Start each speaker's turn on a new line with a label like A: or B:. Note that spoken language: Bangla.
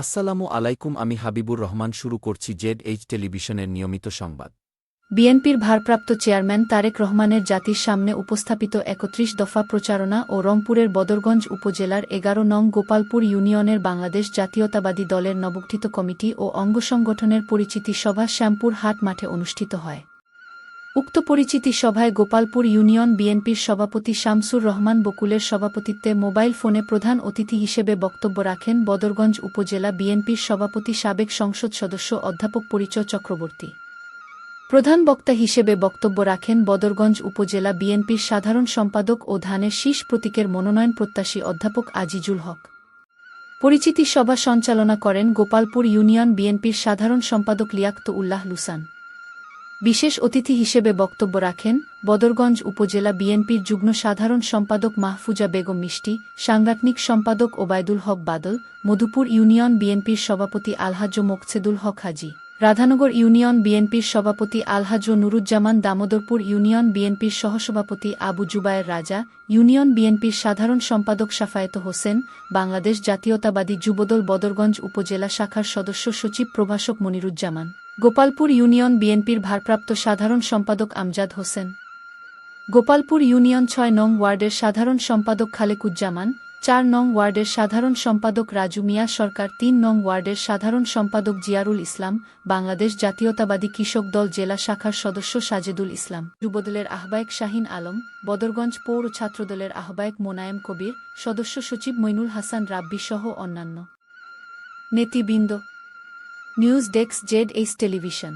A: আসসালামু আলাইকুম, আমি হাবিবুর রহমান শুরু করছি জেড এইচ টেলিভিশনের নিয়মিত সংবাদ।
B: বিএনপির ভারপ্রাপ্ত চেয়ারম্যান তারেক রহমানের জাতির সামনে উপস্থাপিত একত্রিশ দফা প্রচারণা ও রংপুরের বদরগঞ্জ উপজেলার এগারো নং গোপালপুর ইউনিয়নের বাংলাদেশ জাতীয়তাবাদী দলের নবগঠিত কমিটি ও অঙ্গ সংগঠনের পরিচিতি সভা শ্যামপুর হাট মাঠে অনুষ্ঠিত হয়। উক্ত পরিচিতি সভায় গোপালপুর ইউনিয়ন বিএনপির সভাপতি শামসুর রহমান বকুলের সভাপতিত্বে মোবাইল ফোনে প্রধান অতিথি হিসেবে বক্তব্য রাখেন বদরগঞ্জ উপজেলা বিএনপির সভাপতি সাবেক সংসদ সদস্য অধ্যাপক পরিচয় চক্রবর্তী। প্রধান বক্তা হিসেবে বক্তব্য রাখেন বদরগঞ্জ উপজেলা বিএনপির সাধারণ সম্পাদক ও ধানের শীষ প্রতীকের মনোনয়ন প্রত্যাশী অধ্যাপক আজিজুল হক। পরিচিতি সভা সঞ্চালনা করেন গোপালপুর ইউনিয়ন বিএনপির সাধারণ সম্পাদক লিয়াক্ত উল্লাহ লুসান। বিশেষ অতিথি হিসেবে বক্তব্য রাখেন বদরগঞ্জ উপজেলা বিএনপির যুগ্ম সাধারণ সম্পাদক মাহফুজা বেগম মিষ্টি, সাংগঠনিক সম্পাদক ওবায়দুল হক বাদল, মধুপুর ইউনিয়ন বিএনপির সভাপতি আলহাজ্য মোকসেদুল হক হাজি, রাধানগর ইউনিয়ন বিএনপির সভাপতি আলহাজ্য নুরুজ্জামান দামোদরপুর ইউনিয়ন বিএনপির সহসভাপতি আবু জুবায়ের রাজা, ইউনিয়ন বিএনপির সাধারণ সম্পাদক সাফায়েত হোসেন, বাংলাদেশ জাতীয়তাবাদী যুবদল বদরগঞ্জ উপজেলা শাখার সদস্য সচিব প্রভাষক মনিরুজ্জামান। গোপালপুর ইউনিয়ন বিএনপির ভারপ্রাপ্ত সাধারণ সম্পাদক আমজাদ হোসেন। গোপালপুর ইউনিয়ন ছয় নং ওয়ার্ডের সাধারণ সম্পাদক খালেকুজ্জামান, চার নং ওয়ার্ডের সাধারণ সম্পাদক রাজু মিয়া সরকার, তিন নং ওয়ার্ডের সাধারণ সম্পাদক জিয়ারুল ইসলাম, বাংলাদেশ জাতীয়তাবাদী কৃষক দল জেলা শাখার সদস্য সাজেদুল ইসলাম। যুবদলের আহ্বায়ক শাহিন আলম, বদরগঞ্জ পৌর ছাত্রদলের আহ্বায়ক মোনায়েম কবির, সদস্য সচিব মইনুল হাসান রাব্বি সহ অন্যান্য। নেতৃবৃন্দ news desk Z H television